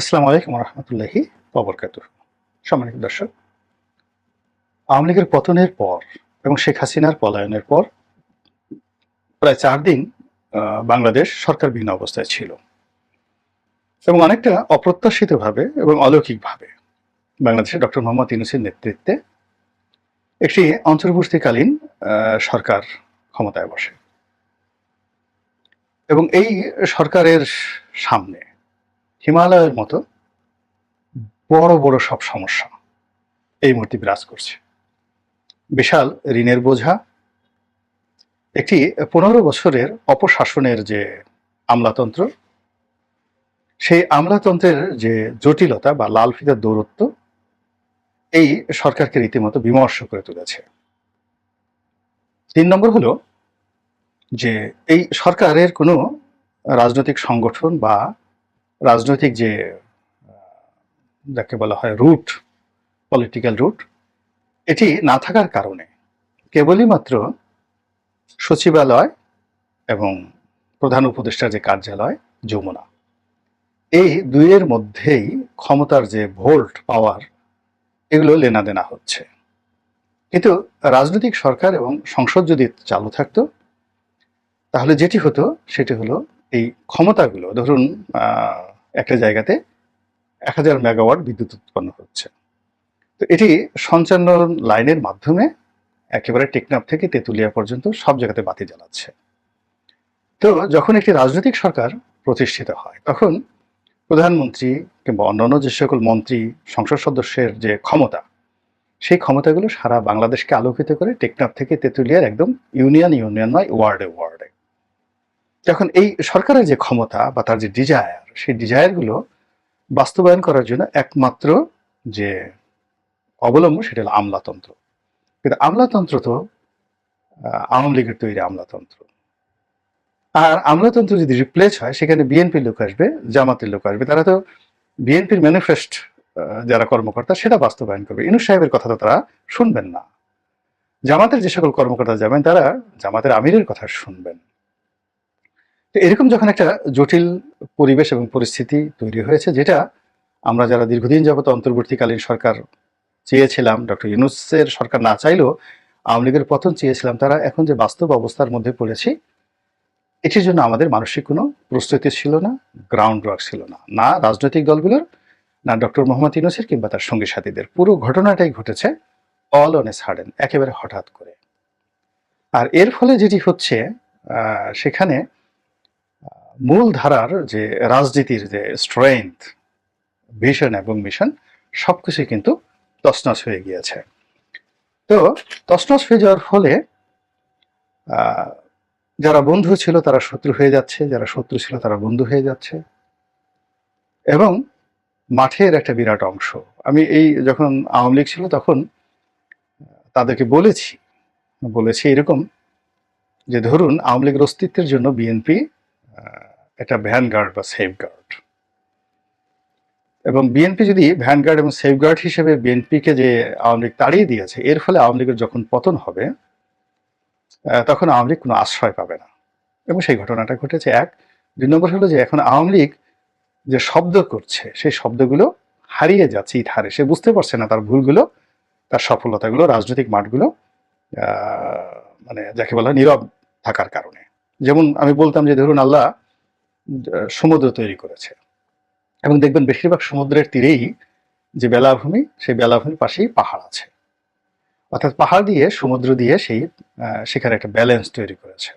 আসসালামু আলাইকুম রহমতুল্লাহি সম্মানিত দর্শক, আওয়ামী লীগের পতনের পর এবং শেখ হাসিনার পলায়নের পর প্রায় চার দিন বাংলাদেশ সরকারবিহীন অবস্থায় ছিল এবং অনেকটা অপ্রত্যাশিতভাবে এবং অলৌকিকভাবে বাংলাদেশে ডক্টর মোহাম্মদ ইউনুসের নেতৃত্বে একটি অন্তর্বর্তীকালীন সরকার ক্ষমতায় বসে। এবং এই সরকারের সামনে হিমালয়ের মতো বড় বড় সব সমস্যা এই মুহূর্তে বিরাজ করছে। বিশাল ঋণের বোঝা, একটি পনেরো বছরের অপশাসনের যে আমলাতন্ত্র, সেই আমলাতন্ত্রের যে জটিলতা বা লাল ফিতার দৌরত্ব, এই সরকারকে রীতিমতো বিমর্ষ করে তুলেছে। তিন নম্বর হলো যে এই সরকারের কোনো রাজনৈতিক সংগঠন বা রাজনৈতিক যে যাকে বলা হয় রুট পলিটিক্যাল রুট এটি না থাকার কারণে কেবলই মাত্র সচিবালয় এবং প্রধান উপদেষ্টার যে কার্যালয়, যমুনা। এই দুইয়ের মধ্যেই ক্ষমতার যে ভোল্ট পাওয়ার, এগুলো লেনাদেনা হচ্ছে। কিন্তু রাজনৈতিক সরকার এবং সংসদ যদি চালু থাকতো, তাহলে যেটি হতো, সেটি হলো এই ক্ষমতাগুলো। ধরুন একটা জায়গাতে এক হাজার মেগাওয়াট বিদ্যুৎ উৎপন্ন হচ্ছে। তো এটি সঞ্চালন লাইনের মাধ্যমে একেবারে টেকনাফ থেকে তেঁতুলিয়া পর্যন্ত সব জায়গাতে বাতি জ্বালাচ্ছে। তো যখন একটি রাজনৈতিক সরকার প্রতিষ্ঠিত হয়, তখন প্রধানমন্ত্রী কিংবা অন্যান্য যে সকল মন্ত্রী, সংসদ সদস্যের যে ক্ষমতা, সেই ক্ষমতাগুলো সারা বাংলাদেশকে আলোকিত করে টেকনাফ থেকে তেঁতুলিয়ার একদম ইউনিয়ন ইউনিয়ন নয়, ওয়ার্ডে ওয়ার্ডে যখন এই সরকারের যে ক্ষমতা বা তার যে ডিজায়ার সেই ডিজায়ারগুলো বাস্তবায়ন করার জন্য একমাত্র যে অবলম্বন, সেটা হলো আমলাতন্ত্র। কিন্তু আমলাতন্ত্র তো আওয়ামী লীগের তৈরি আমলাতন্ত্র। আর আমলাতন্ত্র যদি রিপ্লেস হয়, সেখানে বিএনপির লোক আসবে, জামাতের লোক আসবে। তারা তো বিএনপির ম্যানিফেস্ট যারা কর্মকর্তা, সেটা বাস্তবায়ন করবে। ইনু সাহেবের কথা তো তারা শুনবেন না। জামাতের যে সকল কর্মকর্তা যাবেন, তারা জামাতের আমিরের কথা শুনবেন। তো এরকম যখন একটা জটিল পরিবেশ এবং পরিস্থিতি তৈরি হয়েছে, যেটা আমরা যারা দীর্ঘদিন যাবত অন্তর্বর্তীকালীন সরকার চেয়েছিলাম, ডক্টর ইউনুসের সরকার না চাইলেও আওয়ামী লীগের পতন চেয়েছিলাম, তারা এখন যে বাস্তব অবস্থার মধ্যে পড়েছি, এটির জন্য আমাদের মানসিক কোনো প্রস্তুতি ছিল না গ্রাউন্ড ওয়ার্ক ছিল না। না রাজনৈতিক দলগুলোর, না ডক্টর মোহাম্মদ ইউনুসের কিংবা তার সঙ্গী সাথীদের। পুরো ঘটনাটাই ঘটেছে অল অন এ সাডেন একেবারে হঠাৎ করে। আর এর ফলে যেটি হচ্ছে সেখানে মূল ধারার যে রাজনীতির যে স্ট্রেংথ ভিশন এবং মিশন সবকিছুই কিন্তু তছনছ হয়ে গিয়েছে। তো তছনছ হয়ে যাওয়ার ফলে যারা বন্ধু ছিল তারা শত্রু হয়ে যাচ্ছে, যারা শত্রু ছিল তারা বন্ধু হয়ে যাচ্ছে। এবং মাঠের একটা বিরাট অংশ। আমি এই যখন আওয়ামী লীগ ছিল তখন তাদেরকে বলেছি বলেছি এরকম যে ধরুন আওয়ামী লীগের অস্তিত্বের জন্য বিএনপি একটা ভ্যানগার্ড বা সেফগার্ড এবং বিএনপি যদি ভ্যানগার্ড এবং সেফগার্ড হিসেবে বিএনপিকে যে আওয়ামী লীগ তাড়িয়ে দিয়েছে, এর ফলে আওয়ামী লীগের যখন পতন হবে তখন আওয়ামী লীগ কোনো আশ্রয় পাবে না। এবং সেই ঘটনাটা ঘটেছে এক। দুই নম্বর হলো যে এখন আওয়ামী লীগ যে শব্দ করছে, সেই শব্দগুলো হারিয়ে যাচ্ছে ইথারে সে বুঝতে পারছে না তার ভুলগুলো, তার সফলতাগুলো, রাজনৈতিক মাঠগুলো মানে যাকে বলা নীরব থাকার কারণে। যেমন আমি বলতাম যে ধরুন আল্লাহ সমুদ্র তৈরি করেছে। এবং দেখবেন বেশিরভাগ সমুদ্রের তীরেই যে বেলাভূমি, সেই বেলাভূমির পাশেই পাহাড় আছে। অর্থাৎ পাহাড় দিয়ে, সমুদ্র দিয়ে সেই সেখানে একটা ব্যালেন্স তৈরি করেছে।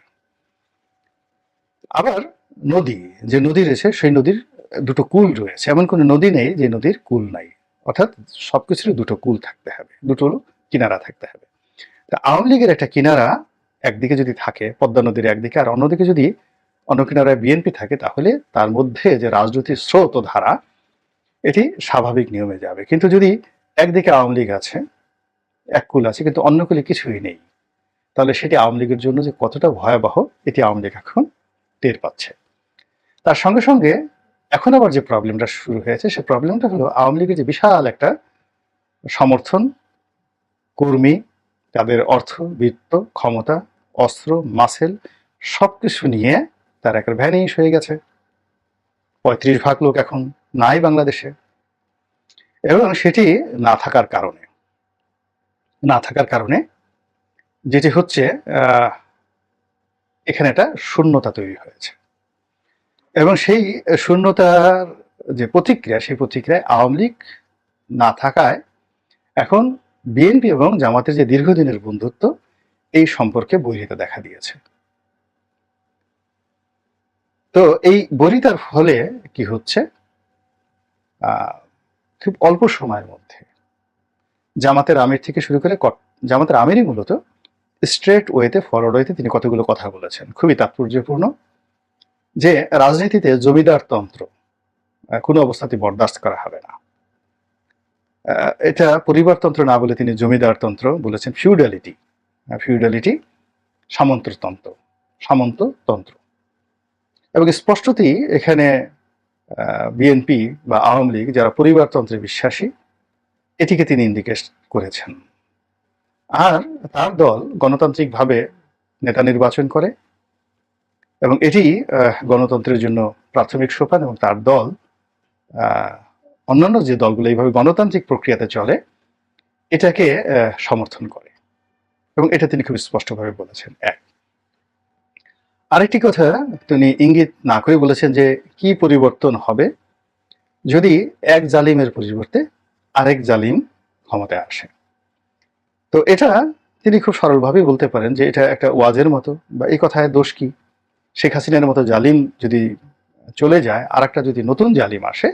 আবার নদী, যে নদী রয়েছে, সেই নদীর দুটো কুল রয়েছে। এমন কোনো নদী নেই যে নদীর কুল নাই। অর্থাৎ সবকিছুরই দুটো কুল থাকতে হবে। দুটো কিনারা থাকতে হবে। তা আওয়ামী লীগের একটা কিনারা একদিকে যদি থাকে, পদ্মা নদীর একদিকে, আর অন্যদিকে যদি অন্য কিনারায় বিএনপি থাকে, তাহলে তার মধ্যে যে রাজনৈতিক স্রোত ও ধারা, এটি স্বাভাবিক নিয়মে যাবে। কিন্তু যদি একদিকে আওয়ামী লীগ আছে, এক কুল আছে, কিন্তু অন্য কুলে কিছুই নেই, তাহলে সেটি আওয়ামী লীগের জন্য যে কতটা ভয়াবহ, এটি আওয়ামী লীগ এখন টের পাচ্ছে। তার সঙ্গে সঙ্গে এখন আবার যে প্রবলেমটা শুরু হয়েছে, সে প্রবলেমটা হলো আওয়ামী লীগের যে বিশাল একটা সমর্থন, কর্মী, তাদের অর্থ, বিত্ত, ক্ষমতা, অস্ত্র, মাসেল সব কিছু নিয়ে তার একটা ভ্যানিশ হয়ে গেছে। পঁয়ত্রিশ ভাগ লোক এখন নাই বাংলাদেশে। এবং সেটি না থাকার কারণে। না থাকার কারণে যেটি হচ্ছে এখানে একটা শূন্যতা তৈরি হয়েছে। এবং সেই শূন্যতার যে প্রতিক্রিয়া, সেই প্রতিক্রিয়ায় আওয়ামী লীগ না থাকায় এখন বিএনপি এবং জামাতের যে দীর্ঘদিনের বন্ধুত্ব, এই সম্পর্কে বৈরিতা দেখা দিয়েছে। তো এই বৈরিতার ফলে কি হচ্ছে? খুব অল্প সময়ের মধ্যে জামাতের আমির থেকে শুরু করে জামাতের আমিরই মূলত স্ট্রেট ওয়েতে ফরওয়ার্ড ওয়েতে তিনি কতগুলো কথা বলেছেন। খুবই তাৎপর্যপূর্ণ যে রাজনীতিতে জমিদার তন্ত্র কোনো অবস্থাতে বরদাস্ত করা হবে না। এটা পরিবারতন্ত্র না বলে তিনি জমিদারতন্ত্র বলেছেন। ফিউডালিটি ফিউডালিটি সামন্ততন্ত্র সামন্ততন্ত্র। এবং স্পষ্টতই এখানে বিএনপি বা আওয়ামী লীগ যারা পরিবারতন্ত্রে বিশ্বাসী, এটিকে তিনি ইন্ডিকেট করেছেন। আর তার দল গণতান্ত্রিকভাবে নেতা নির্বাচন করে এবং এটি গণতন্ত্রের জন্য প্রাথমিক সোপান এবং তার দল অন্যান্য যে দলগুলো এইভাবে গণতান্ত্রিক প্রক্রিয়াতে চলে, এটাকে সমর্থন করে। এবং এটা তিনি খুব স্পষ্টভাবে বলেছেন। এক আরেকটি কথা তিনি ইঙ্গিত না করে বলেছেন যে কি পরিবর্তন হবে যদি এক জালিমের পরিবর্তে আরেক জালিম ক্ষমতায় আসে। তো এটা তিনি খুব সরলভাবেই বলতে পারেন যে এটা একটা ওয়াজের মতো বা এই কথায় দোষ কি? শেখ হাসিনার মতো জালিম যদি চলে যায় আর একটা যদি নতুন জালিম আসে,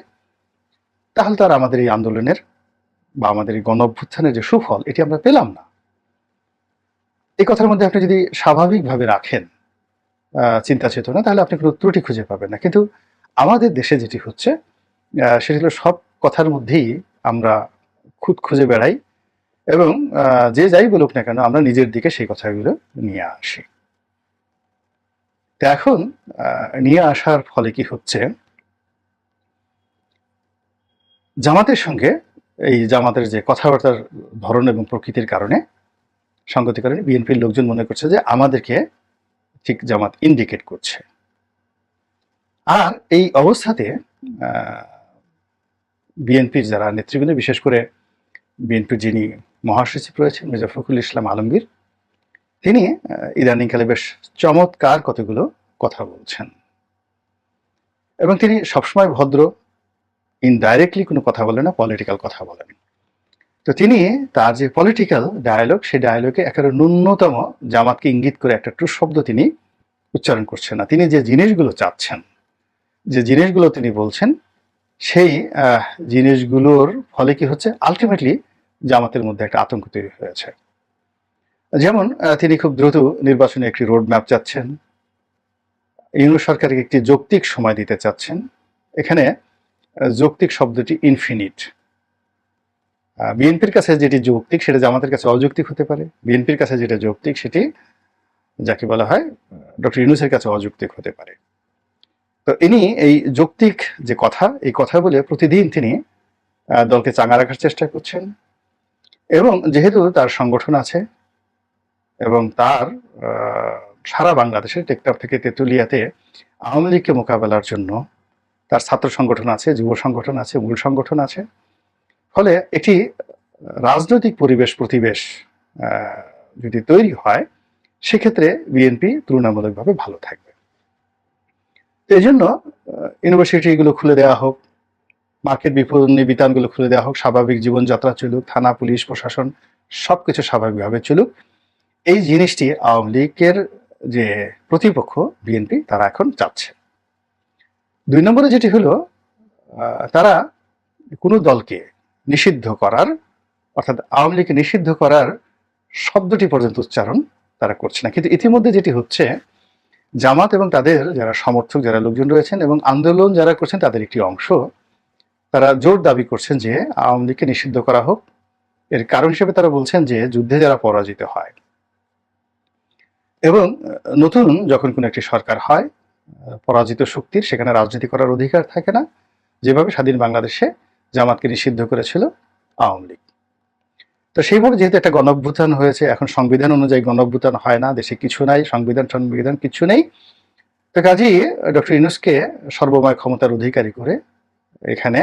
তাহলে তো আর আমাদের এই আন্দোলনের বা আমাদের এই গণ অভ্যুত্থানের যে সুফল, এটি আমরা পেলাম না। এই কথার মধ্যে আপনি যদি স্বাভাবিকভাবে রাখেন চিন্তা চেতনা, তাহলে আপনি কোনো ত্রুটি খুঁজে পাবেন না। কিন্তু আমাদের দেশে যেটি হচ্ছে সেটি হলো সব কথার মধ্যেই আমরা খুঁত খুঁজে বেড়াই এবং যে যাই বলুক না কেন, আমরা নিজের দিকে সেই কথাগুলো নিয়ে আসি। এখন নিয়ে আসার ফলে কি হচ্ছে, জামাতের সঙ্গে এই জামাতের যে কথাবার্তার ধরন এবং প্রকৃতির কারণে সঙ্গতি কারণে বিএনপির লোকজন মনে করছে যে আমাদেরকে ঠিক জামাত ইন্ডিকেট করছে। আর এই অবস্থাতে বিএনপির যারা নেতৃবৃন্দ, বিশেষ করে বিএনপির যিনি মহাসচিব রয়েছেন, মির্জা ফখরুল ইসলাম আলমগীর, তিনি ইদানিংকালে বেশ চমৎকার কতগুলো কথা বলছেন। এবং তিনি সবসময় ভদ্র ইনডাইরেক্টলি কোনো কথা বলেন না পলিটিক্যাল কথা বলেন। তো তিনি তার যে পলিটিক্যাল ডায়ালগ সেই ডায়ালগে একেবারে ন্যূনতম জামাতকে ইঙ্গিত করে একটা টু শব্দ তিনি উচ্চারণ করছেন না। তিনি যে জিনিসগুলো চাচ্ছেন, যে জিনিসগুলো তিনি বলছেন, সেই জিনিসগুলোর ফলে কি হচ্ছে? আলটিমেটলি জামাতের মধ্যে একটা আতঙ্ক তৈরি হয়েছে। যেমন তিনি খুব দ্রুত নির্বাচনে একটি রোড ম্যাপ চাচ্ছেন ইউনিট সরকারকে একটি যৌক্তিক সময় দিতে চাচ্ছেন। এখানে যৌক্তিক শব্দটি ইনফিনিট বিএনপির কাছে যেটি যৌক্তিক, সেটা জামাতের কাছে অযৌক্তিক হতে পারে। বিএনপির কাছে যেটা যৌক্তিক, সেটি যাকে বলা হয় ডক্টর ইউনুসের কাছে অযৌক্তিক হতে পারে। তো ইনি এই যৌক্তিক যে কথা, এই কথা বলে প্রতিদিন তিনি দলকে চাঙা রাখার চেষ্টা করছেন। এবং যেহেতু তার সংগঠন আছে, এবং তার সারা বাংলাদেশের টেকটাপ থেকে তেঁতুলিয়াতে আওয়ামী লীগকে মোকাবেলার জন্য তার ছাত্র সংগঠন আছে, যুব সংগঠন আছে, মূল সংগঠন আছে। ফলে একটি রাজনৈতিক পরিবেশ প্রতিবেশ যদি তৈরি হয়, সেক্ষেত্রে বিএনপি তুলনামূলকভাবে ভালো থাকবে। এই জন্য ইউনিভার্সিটিগুলো খুলে দেওয়া হোক, মার্কেট বিপণী বিতানগুলো খুলে দেওয়া হোক, স্বাভাবিক জীবনযাত্রা চলুক, থানা, পুলিশ, প্রশাসন, সবকিছু স্বাভাবিকভাবে চলুক, এই জিনিসটি আওয়ামী লীগের যে প্রতিপক্ষ বিএনপি, তারা এখন চাচ্ছে। দুই নম্বরে যেটি হলো তারা কোনো দলকে নিষিদ্ধ করার, অর্থাৎ আওয়ামী লীগকে নিষিদ্ধ করার শব্দটি পর্যন্ত উচ্চারণ তারা করছে না। কিন্তু ইতিমধ্যে যেটি হচ্ছে, জামাত এবং তাদের যারা সমর্থক, যারা লোকজন রয়েছেন এবং আন্দোলন যারা করছেন, তাদের একটি অংশ, তারা জোর দাবি করছেন যে আওয়ামী লীগকে নিষিদ্ধ করা হোক। এর কারণ হিসেবে তারা বলছেন যে যুদ্ধে যারা পরাজিত হয়। এবং নতুন যখন কোনো একটি সরকার হয়, পরাজিত শক্তির, সেখানে রাজনীতি করার অধিকার থাকে না। যেভাবে স্বাধীন বাংলাদেশে জামাতকে নিষিদ্ধ করেছিল আওয়ামী লীগ। তো সেইভাবে যেহেতু একটা গণঅভ্যুত্থান হয়েছে, এখন সংবিধান অনুযায়ী গণঅভ্যুত্থান হয় না, দেশে কিছু নাই, সংবিধান সংবিধান কিছু নেই। তো কাজেই ডক্টর ইউনুসকে সর্বময় ক্ষমতার অধিকারী করে এখানে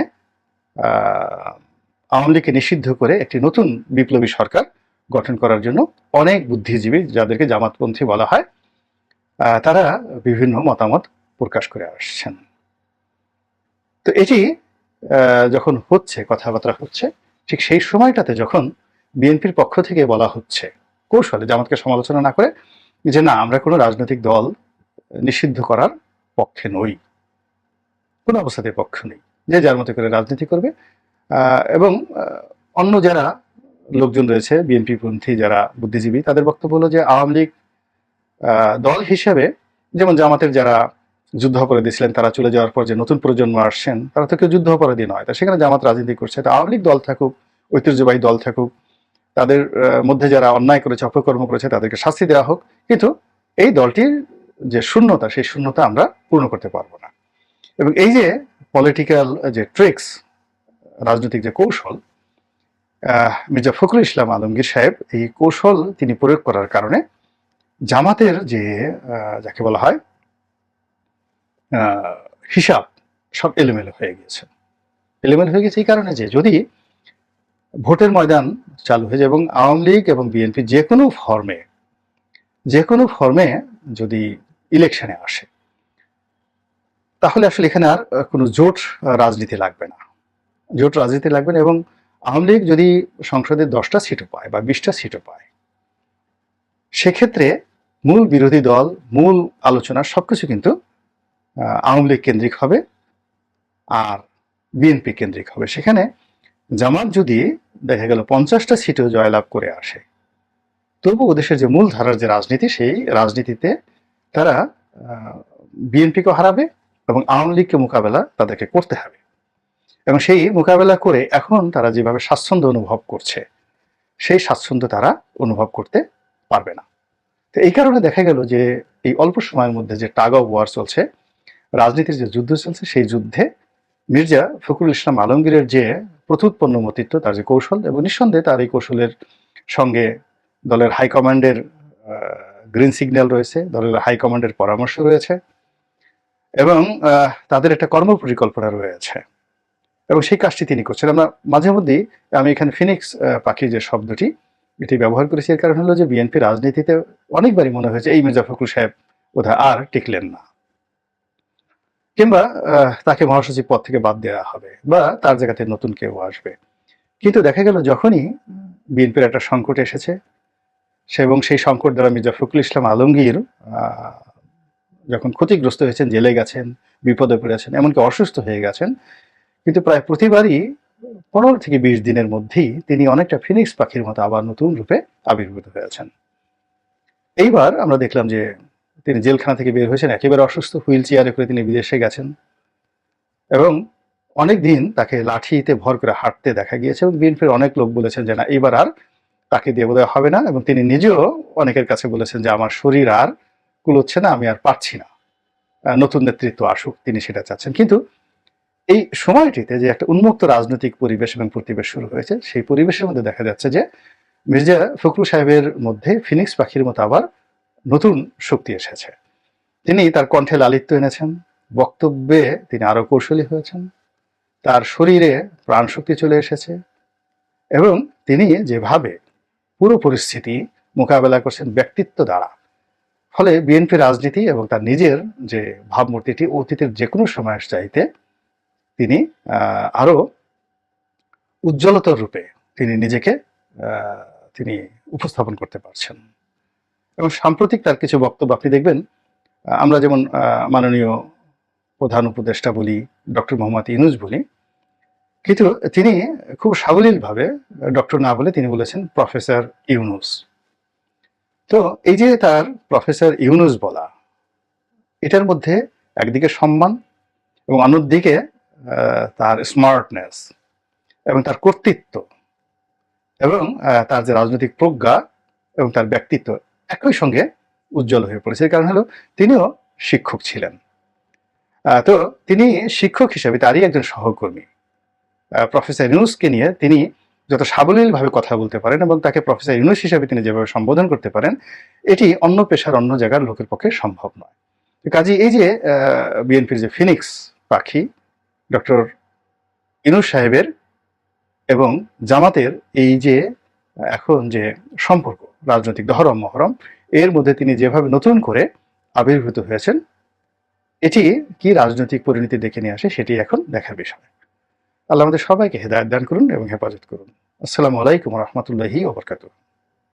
আওয়ামী লীগকে নিষিদ্ধ করে একটি নতুন বিপ্লবী সরকার গঠন করার জন্য অনেক বুদ্ধিজীবী যাদেরকে জামাতপন্থী বলা হয় তারা বিভিন্ন মতামত প্রকাশ করে আসছেন। তো এটি যখন হচ্ছে, কথাবার্তা হচ্ছে, ঠিক সেই সময়টাতে যখন বিএনপির পক্ষ থেকে বলা হচ্ছে কৌশলে জামাতকে সমালোচনা না করে যে না, আমরা কোনো রাজনৈতিক দল নিষিদ্ধ করার পক্ষে নই, কোনো অবস্থাতে পক্ষ নেই, যে যার মতো করে রাজনীতি করবে। এবং অন্য যারা লোকজন রয়েছে বিএনপি পন্থী যারা বুদ্ধিজীবী, তাদের বক্তব্য হলো যে আওয়ামী লীগ দল হিসেবে যেমন জামাতের যারা যুদ্ধাপরাধী ছিলেন, তারা চলে যাওয়ার পর যে নতুন প্রজন্ম আসছেন, তারা তো কেউ যুদ্ধাপরাধী নয়। তা সেখানে জামাত রাজনীতি করছে। তা আওয়ামী দল থাকুক, ঐতিহ্যবাহী দল থাকুক, তাদের মধ্যে যারা অন্যায় করেছে, অপকর্ম করেছে, তাদেরকে শাস্তি দেওয়া হোক। কিন্তু এই দলটির যে শূন্যতা, সেই শূন্যতা আমরা পূর্ণ করতে পারব না। এবং এই যে পলিটিক্যাল যে ট্রিক্স রাজনৈতিক যে কৌশল মির্জা ফখরুল ইসলাম আলমগীর সাহেব এই কৌশল তিনি প্রয়োগ করার কারণে জামাতের যে যাকে বলা হয় হিসাব সব এলোমেলো হয়ে গিয়েছে। এলোমেলো হয়ে গেছে এই কারণে যে যদি ভোটের ময়দান চালু হয়ে যায় এবং আওয়ামী লীগ এবং বিএনপি যে কোনো ফর্মে যে কোনো ফর্মে যদি ইলেকশনে আসে, তাহলে আসলে এখানে আর কোনো জোট রাজনীতি লাগবে না। জোট রাজনীতি লাগবে না এবং আওয়ামী লীগ যদি সংসদে দশটা সিটও পায় বা বিশটা সিটও পায়, সেক্ষেত্রে মূল বিরোধী দল, মূল আলোচনা সবকিছু কিন্তু আওয়ামী লীগ কেন্দ্রিক হবে আর বিএনপি কেন্দ্রিক হবে। সেখানে জামাত যদি দেখা গেল পঞ্চাশটা সিটও জয়লাভ করে আসে তবু ওদেশের যে মূল ধারার যে রাজনীতি, সেই রাজনীতিতে তারা বিএনপিকে হারাবে এবং আওয়ামী লীগকে মোকাবেলা তাদেরকে করতে হবে। এবং সেই মোকাবেলা করে এখন তারা যেভাবে স্বাচ্ছন্দ্য অনুভব করছে, সেই স্বাচ্ছন্দ্য তারা অনুভব করতে পারবে না। তো এই কারণে দেখা গেল যে এই অল্প সময়ের মধ্যে যে টাগ অফ ওয়ার চলছে রাজনীতির যে যুদ্ধ চলছে, সেই যুদ্ধে মির্জা ফখরুল ইসলাম আলমগীরের যে প্রত্যুৎপন্ন মতিত্ব তার যে কৌশল এবং নিঃসন্দেহে তার এই কৌশলের সঙ্গে দলের হাইকমান্ডের গ্রিন সিগন্যাল রয়েছে, দলের হাইকমান্ডের পরামর্শ রয়েছে এবং তাদের একটা কর্ম পরিকল্পনা রয়েছে। এবং সেই কাজটি তিনি করছেন। আমরা মাঝে মধ্যেই, আমি এখানে ফিনিক্স পাখির যে শব্দটি, এটি ব্যবহার করেছি। এর কারণ হলো যে বিএনপি রাজনীতিতে অনেকবারই মনে হয়েছে, এই মির্জা ফখরুল সাহেব বোধহয় আর টিকলেন না। কিংবা তাকে মহাসচিব পদ থেকে বাদ দেওয়া হবে বা তার জায়গাতে নতুন কেউ আসবে। কিন্তু দেখা গেল যখনই বিএনপির একটা সংকট এসেছে এবং সেই সংকট দ্বারা মির্জা ফখরুল ইসলাম আলমগীর যখন ক্ষতিগ্রস্ত হয়েছেন, জেলে গেছেন, বিপদে পড়েছেন, এমনকি অসুস্থ হয়ে গেছেন, কিন্তু প্রায় প্রতিবারই পনেরো থেকে বিশ দিনের মধ্যেই তিনি অনেকটা ফিনিক্স পাখির মতো আবার নতুন রূপে আবির্ভূত হয়েছেন। এইবার আমরা দেখলাম যে তিনি জেলখানা থেকে বের হয়েছেন, একেবারে অসুস্থ, হুইল চেয়ারে করে তিনি বিদেশে গেছেন। এবং অনেক দিন তাকে লাঠিতে ভর করে হাঁটতে দেখা গিয়েছে এবং বিএনপির অনেক লোক বলেছেন যে, না, এবার আর তাকে দিয়ে বোধহয় হবে না। এবং তিনি নিজেও অনেকের কাছে বলেছেন যে, আমার শরীর আর কুলোচ্ছে না, আমি আর পারছি না। নতুন নেতৃত্ব আসুক, তিনি সেটা চাচ্ছেন। কিন্তু এই সময়টিতে যে একটা উন্মুক্ত রাজনৈতিক পরিবেশ এবং প্রতিবেশ শুরু হয়েছে, সেই পরিবেশের মধ্যে দেখা যাচ্ছে যে মির্জা ফখরুল সাহেবের মধ্যে ফিনিক্স পাখির মতো আবার নতুন শক্তি এসেছে। তিনি তার কণ্ঠে লালিত্য এনেছেন বক্তব্যে তিনি আরও কৌশলী হয়েছেন তার শরীরে প্রাণশক্তি চলে এসেছে এবং তিনি যেভাবে পুরো পরিস্থিতি মোকাবেলা করছেন ব্যক্তিত্ব দ্বারা ফলে বিএনপি রাজনীতি এবং তার নিজের যে ভাবমূর্তিটি অতীতের যে কোনো সময়ের চাইতে তিনি আহ, আরও উজ্জ্বলতর রূপে তিনি নিজেকে তিনি উপস্থাপন করতে পারছেন। এবং সাম্প্রতিক তার কিছু বক্তব্য আপনি দেখবেন আমরা যেমন মাননীয় প্রধান উপদেষ্টা বলি, ডক্টর মোহাম্মদ ইনুজ বলি, কিন্তু তিনি খুব সাবলীলভাবে ডক্টর না বলে তিনি বলেছেন প্রফেসর ইউনুস। তো এই যে তার প্রফেসর ইউনুস বলা, এটার মধ্যে একদিকে সম্মান এবং অন্যদিকে তার স্মার্টনেস এবং তার কর্তৃত্ব এবং তার যে রাজনৈতিক প্রজ্ঞা এবং তার ব্যক্তিত্ব। একই সঙ্গে উজ্জ্বল হয়ে পড়েছে। কারণ হলো তিনিও শিক্ষক ছিলেন। তো তিনি শিক্ষক হিসেবে তারই একজন সহকর্মী। প্রফেসর ইউনুসকে নিয়ে তিনি যত সাবলীলভাবে কথা বলতে পারেন এবং তাকে প্রফেসর ইউনুস হিসেবে তিনি যেভাবে সম্বোধন করতে পারেন, এটি অন্য পেশার অন্য জায়গার লোকের পক্ষে সম্ভব নয়। কাজে এই যে বিএনপির যে ফিনিক্স পাখি, ডক্টর ইনুস সাহেবের এবং জামাতের এই যে, এখন যে সম্পর্ক রাজনৈতিক দহরম মহরম, এর মধ্যে তিনি যেভাবে নতুন করে আবির্ভূত হয়েছেন, এটি কি রাজনৈতিক পরিণতি দেখে নিয়ে আসে সেটি এখন দেখার বিষয়। আল্লাহ আমাদের সবাইকে হেদায়ত দান করুন এবং হেফাজত করুন। আসসালামু আলাইকুম রহমতুল্লাহি ওবরকাতুহ